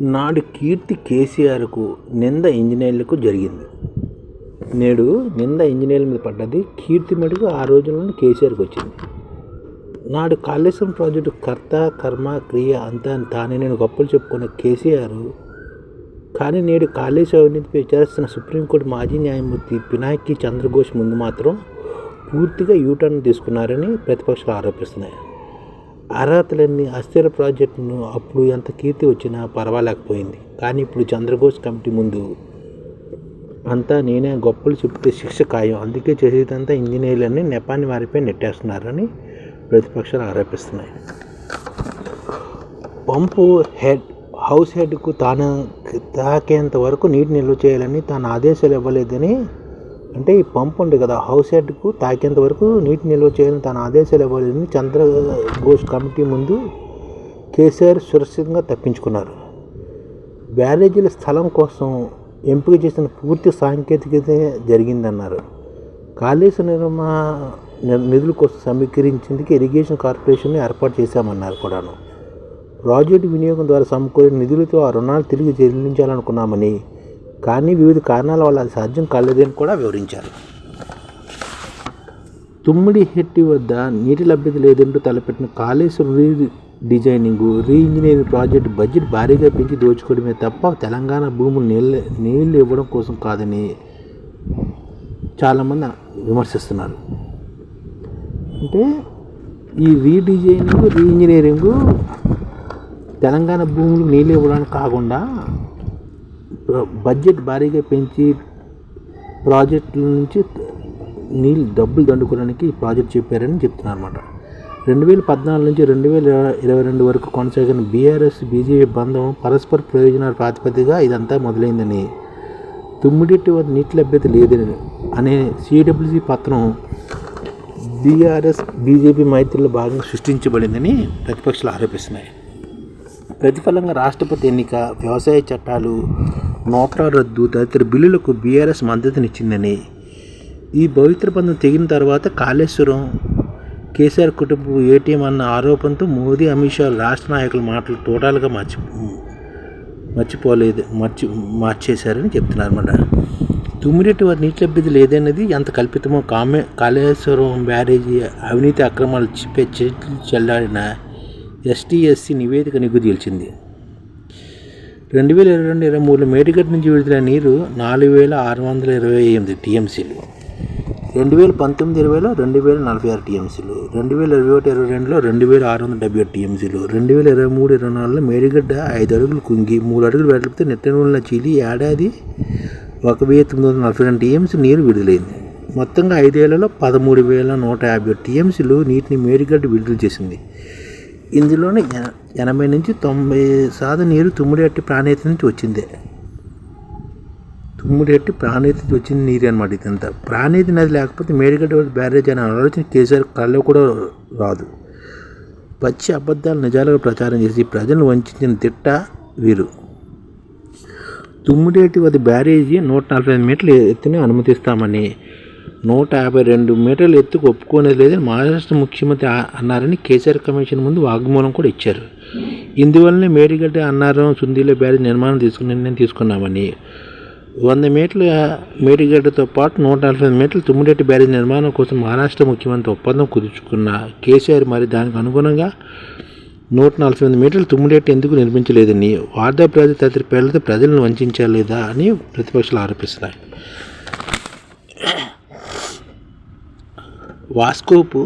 నాడు కీర్తి కేసీఆర్కు నింద ఇంజనీర్లకు జరిగింది. నేడు నింద ఇంజనీర్ల మీద పడ్డది కీర్తి మటుకు ఆ రోజుల్లోనే కేసీఆర్కి వచ్చింది. నాడు కాళేశ్వరం ప్రాజెక్టు కర్త కర్మ క్రియ అంతా తానే నేను గొప్పలు చెప్పుకున్న కేసీఆర్. కానీ నేడు కాళేశ్వర అవినీతిపై విచారిస్తున్న సుప్రీంకోర్టు మాజీ న్యాయమూర్తి పినాకి చంద్రఘోష్ ముందు మాత్రం పూర్తిగా యూటర్న్ తీసుకున్నారని ప్రతిపక్షాలు ఆరోపిస్తున్నాయి. అర్హతలన్నీ అస్థిర ప్రాజెక్టును అప్పుడు ఎంత కీర్తి వచ్చినా పర్వాలేకపోయింది. కానీ ఇప్పుడు చంద్రఘోష్ కమిటీ ముందు అంతా నేనే గొప్పలు చెప్తే శిక్ష ఖాయం. అందుకే చేసేదంతా ఇంజనీర్లని నెపాన్ని వారిపై నెట్టేస్తున్నారని ప్రతిపక్షాలు ఆరోపిస్తున్నాయి. పంపు హెడ్ హౌస్ హెడ్కు తాను తాకేంత వరకు నీటి నిల్వ చేయాలని తాను ఆదేశాలు ఇవ్వలేదని అంటే ఈ పంప్ ఉంది కదా హౌస్ హెడ్కు తాకేంత వరకు నీటి నిల్వ చేయాలని తన ఆదేశాలు ఇవ్వలేదని చంద్రఘోష్ కమిటీ ముందు కేసీఆర్ సురక్షితంగా తప్పించుకున్నారు. బ్యారేజీల స్థలం కోసం ఎంపిక చేసిన పూర్తి సాంకేతికత జరిగిందన్నారు. కాళేశ్వర నిర్మా నిధుల కోసం సమీకరించేందుకు ఇరిగేషన్ కార్పొరేషన్ని ఏర్పాటు చేశామన్నారు కూడాను. ప్రాజెక్టు వినియోగం ద్వారా సమకూరిన నిధులతో ఆ రుణాలు తిరిగి చెల్లించాలనుకున్నామని కానీ వివిధ కారణాల వల్ల అది సాధ్యం కాలేదని కూడా వివరించారు. తుమ్మిడి హెట్టి వద్ద నీటి లభ్యత లేదంటూ తలపెట్టిన Kaleshwaram redesigning reengineering project budget భారీగా పెంచి దోచుకోవడమే తప్ప తెలంగాణ భూములు నీళ్ళు నీళ్ళు ఇవ్వడం కోసం కాదని చాలామంది విమర్శిస్తున్నారు. అంటే ఈ రీడిజైనింగ్ రీ ఇంజనీరింగ్ తెలంగాణ భూములు నీళ్ళు ఇవ్వడానికి కాకుండా బడ్జెట్ భారీగా పెంచి ప్రాజెక్టుల నుంచి నీళ్ళు డబ్బులు దండుకోవడానికి ఈ ప్రాజెక్ట్ చెప్పారని చెప్తున్నారు అనమాట రెండు వేల పద్నాలుగు నుంచి రెండు వేల ఇరవై రెండు వరకు కొనసాగిన బీఆర్ఎస్ బీజేపీ బంధం పరస్పర ప్రయోజనాల ప్రాతిపదికగా ఇదంతా మొదలైందని తుమ్మిడిటి వద్ద నీటి లభ్యత లేదని అనే సిడబ్ల్యూసీ పత్రం బీఆర్ఎస్ బీజేపీ మైత్రిలో భాగంగా సృష్టించబడిందని ప్రతిపక్షాలు ఆరోపిస్తున్నాయి. ప్రతిఫలంగా రాష్ట్రపతి ఎన్నిక వ్యవసాయ చట్టాలు నోట్ల రద్దు తదితర బిల్లులకు బీఆర్ఎస్ మద్దతునిచ్చిందని. ఈ పవిత్ర బంధం తెగిన తర్వాత కాళేశ్వరం కేసీఆర్ కుటుంబం ఏటీఎం అన్న ఆరోపణతో మోదీ అమిత్ షా రాష్ట్ర నాయకుల మాటలు తోటాలుగా మర్చి మర్చిపోలేదు మర్చి మార్చేశారని చెప్తున్నారు అన్నమాట. తుమ్మిరెడ్డి వారి నీటి లభ్యత లేదన్నది ఎంత కల్పితమో కామే కాళేశ్వరం బ్యారేజీ అవినీతి అక్రమాలు చెల్లాడిన ఎస్టీ ఎస్సీ నివేదిక నిగ్గు తేల్చింది రెండు వేల ఇరవై రెండు ఇరవై మూడులో మేడిగడ్డ నుంచి విడుదల నీరు నాలుగు వేల ఆరు వందల ఇరవై ఎనిమిది టీఎంసీలు రెండు వేల పంతొమ్మిది ఇరవైలో రెండు వేల నలభై ఆరు టీఎంసీలు రెండు వేల ఇరవై ఒకటి ఇరవై రెండులో రెండు వేల ఆరు వందల డెబ్బై ఏడు టీఎంసీలు రెండు వేల ఇరవై మూడు ఇరవై నాలుగులో మేడిగడ్డ ఐదు అడుగులు కుంగి మూడు అడుగులు వెడలిపితే నెట్టనూలిన చీలి ఏడాది ఒక వెయ్యి తొమ్మిది వందల నలభై రెండు టీఎంసీ నీరు విడుదలైంది. మొత్తంగా ఐదేళ్ళలో పదమూడు వేల నూట యాభై టీఎంసీలు నీటిని మేడిగడ్డ విడుదల చేసింది. ఇందులోనే ఎనభై నుంచి తొంభై శాతం నీరు తుమ్మిడిహట్టి ప్రాణేతి నుంచి వచ్చిందే. తుమ్మిడిహట్టి ప్రాణేతి నుంచి వచ్చింది నీరు అనమాట ఇదంతా. ప్రాణేతి నది లేకపోతే మేడిగడ్డ బ్యారేజ్ అనే ఆలోచన కేసీఆర్ కళ్ళలో కూడా రాదు. పచ్చి అబద్ధాలు నిజాలుగా ప్రచారం చేసి ప్రజలను వంచిన తిట్ట వీరు. తుమ్మిడేటి వద్ద బ్యారేజీ నూట నలభై ఐదు మీటర్లు ఎత్తుని అనుమతిస్తామని నూట యాభై రెండు మీటర్ల ఎత్తుకు ఒప్పుకోనేది లేదని మహారాష్ట్ర ముఖ్యమంత్రి అన్నారని కేసీఆర్ కమిషన్ ముందు వాగ్మూలం కూడా ఇచ్చారు. ఇందువల్లనే మేడిగడ్డ అన్నారం సుందీలో బ్యారేజ్ నిర్మాణం తీసుకుని నిర్ణయం తీసుకున్నామని. వంద మీటర్ల మేడిగడ్డతో పాటు నూట నలభై మీటర్ల తుమ్మిడెట్టి బ్యారేజ్ నిర్మాణం కోసం మహారాష్ట్ర ముఖ్యమంత్రి ఒప్పందం కుదుర్చుకున్న కేసీఆర్ మరి దానికి అనుగుణంగా నూట నలభై ఎనిమిది మీటర్లు తుమ్మిడేట్టు ఎందుకు నిర్మించలేదని వార్దా ప్రజలు తదితర పేర్లతో ప్రజలను వంచలేదా అని ప్రతిపక్షాలు ఆరోపిస్తున్నాయి. వాస్కోపు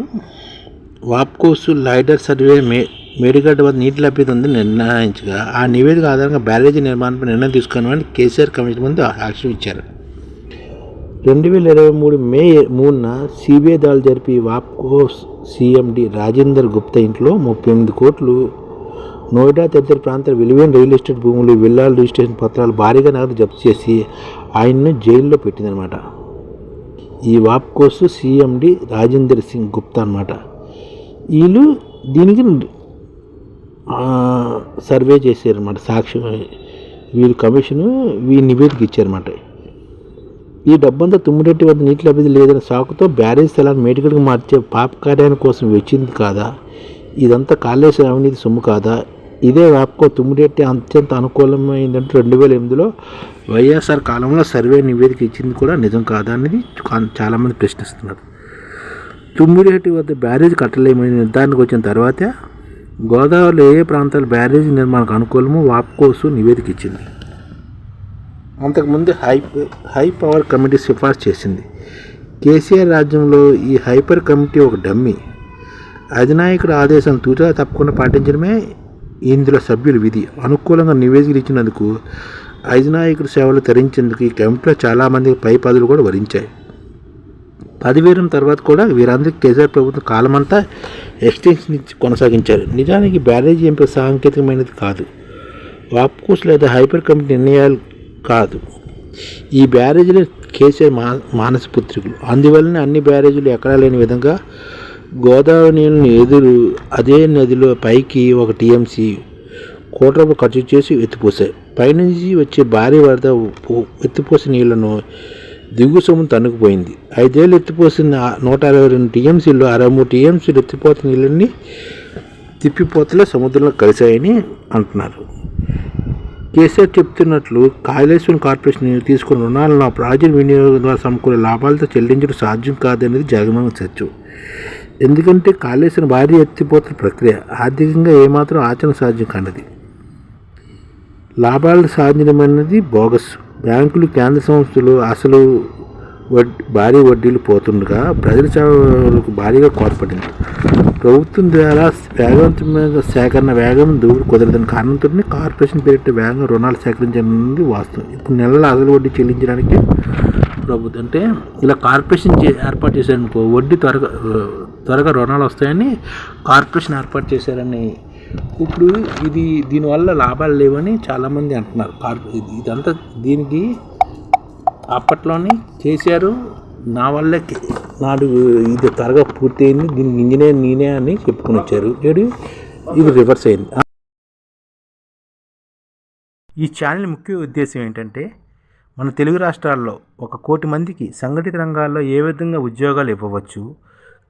వాప్కోసు లైడర్ సర్వే మే మేడిగడ్డ వద్ద నీటి లభ్యత ఉందని నిర్ణయించగా ఆ నివేదిక ఆధారంగా బ్యారేజీ నిర్మాణంపై నిర్ణయం తీసుకున్నామని కేసీఆర్ కమిషన్ ముందు సాక్ష్యం ఇచ్చారు. రెండు వేల ఇరవై మూడు మే మూడున సిబిఐ దాడులు జరిపి వాప్కో సీఎండి రాజేందర్ గుప్తా ఇంట్లో ముప్పై ఎనిమిది కోట్లు నోయిడా తదితర ప్రాంతాల విలువైన రియల్ ఎస్టేట్ భూములు విల్లాల రిజిస్ట్రేషన్ పత్రాలు భారీగా నగదు జప్తు చేసి ఆయన్ను జైల్లో పెట్టిందనమాట ఈ వాప్కోస్ సీఎండి రాజేందర్ సింగ్ గుప్తా అనమాట వీళ్ళు దీనికి సర్వే చేశారన్నమాట. సాక్షి వీరు కమిషను వీ నివేదిక ఇచ్చారన్నమాట. ఈ డబ్బంతా తుమ్మిరెడ్డి వద్ద నీటి లభ్యత లేదని సాకుతో బ్యారేజ్ స్థలాన్ని మేటికల్గా మార్చే పాప కార్యాన్ని కోసం వచ్చింది కాదా? ఇదంతా కాళేశ్వర అవినీతి సొమ్ము కాదా? ఇదే వాప్కో తుమ్మిరెడ్డి అత్యంత అనుకూలమైందంటే రెండు వేల ఎనిమిదిలో వైఎస్ఆర్ కాలంలో సర్వే నివేదిక ఇచ్చింది కూడా నిజం కాదా అనేది చాలామంది ప్రశ్నిస్తున్నారు. తుమ్మిరెడ్డి వద్ద బ్యారేజ్ కట్టలేమని నిర్ధారణకు వచ్చిన తర్వాత గోదావరిలో ఏ ప్రాంతాలు బ్యారేజ్ నిర్మాణకు అనుకూలమో వాప్కోసు నివేదిక ఇచ్చింది. అంతకుముందు హై హై పవర్ కమిటీ సిఫార్సు చేసింది. కేసీఆర్ రాజ్యంలో ఈ హైపర్ కమిటీ ఒక డమ్మీ. అధినాయకుడు ఆదేశం తూచా తప్పకుండా పాటించడమే ఇందులో సభ్యుల విధి. అనుకూలంగా నివేదికలు ఇచ్చినందుకు అధినాయకుడి సేవలు తరించేందుకు ఈ కమిటీలో చాలామంది పై పదవులు కూడా వరించాయి. పదివేరం తర్వాత కూడా వీరందరికీ కేసీఆర్ ప్రభుత్వం కాలమంతా ఎక్స్టెన్షన్ ఇచ్చి కొనసాగించారు. నిజానికి బ్యారేజీ ఎంపిక సాంకేతికమైనది కాదు. వాప్కోస్ లేదా హైపర్ కమిటీ నిర్ణయాలు కాదు. ఈ బ్యారేజీలు కేసీఆర్ మా మానస పుత్రికలు అందువలన అన్ని బ్యారేజీలు ఎక్కడా లేని విధంగా గోదావరి నీళ్ళని ఎదురు అదే నదిలో పైకి ఒక టీఎంసీ కోట్ల ఖర్చు చేసి ఎత్తిపోసాయి. పైనుంచి వచ్చే భారీ వరద ఎత్తిపోసే ఎత్తిపోసిన నీళ్ళను దిగు సొమ్ము తన్నుకుపోయింది. ఐదేళ్ళు ఎత్తిపోసిన నూట అరవై రెండు టీఎంసీలు అరవై మూడు టీఎంసీలు ఎత్తిపోతున్న నీళ్ళని తిప్పిపోతలే సముద్రంలో కలిశాయని అంటున్నారు. కేసీఆర్ చెప్తున్నట్లు కాళేశ్వరం కార్పొరేషన్ తీసుకున్న రుణాలను ఆ ప్రాజెక్ట్ వినియోగం ద్వారా సమకూరే లాభాలతో చెల్లించడం సాధ్యం కాదనేది జగన్మోహన్ సత్యం. ఎందుకంటే కాళేశ్వరం భారీ ఎత్తిపోతున్న ప్రక్రియ. ఆర్థికంగా ఏమాత్రం ఆచరణ సాధ్యం కానిది. లాభాలు సాధించడం అనేది బోగస్. బ్యాంకులు కేంద్ర సంస్థలు అసలు వడ్డీ భారీ వడ్డీలు పోతుండగా ప్రజల సేవలకు భారీగా కోరపడింది. ప్రభుత్వం ద్వారా వేగవంతమైన సేకరణ వేగం దూరు కుదరదని కారణంతో కార్పొరేషన్ పేరిట వేగంగా రుణాలు సేకరించడానికి వాస్తవం. ఇప్పుడు నెలల అసలు వడ్డీ చెల్లించడానికి ప్రభుత్వం అంటే ఇలా కార్పొరేషన్ చే- ఏర్పాటు చేశారనుకో వడ్డీ త్వరగా త్వరగా రుణాలు వస్తాయని కార్పొరేషన్ ఏర్పాటు చేశారని. ఇప్పుడు ఇది దీనివల్ల లాభాలు లేవని చాలామంది అంటున్నారు. కార్పొ ఇది- ఇదంతా దీనికి అప్పట్లోనే చేశారు. నా వల్లే నాడు ఇది త్వరగా పూర్తయింది. దీనికి ఇంజనీర్ నేనే అని చెప్పుకొని వచ్చారు. చూడు ఇది రివర్స్ అయింది. ఈ ఛానల్ ముఖ్య ఉద్దేశం ఏంటంటే మన తెలుగు రాష్ట్రాల్లో ఒక కోటి మందికి సంఘటిత రంగాల్లో ఏ విధంగా ఉద్యోగాలు ఇవ్వవచ్చు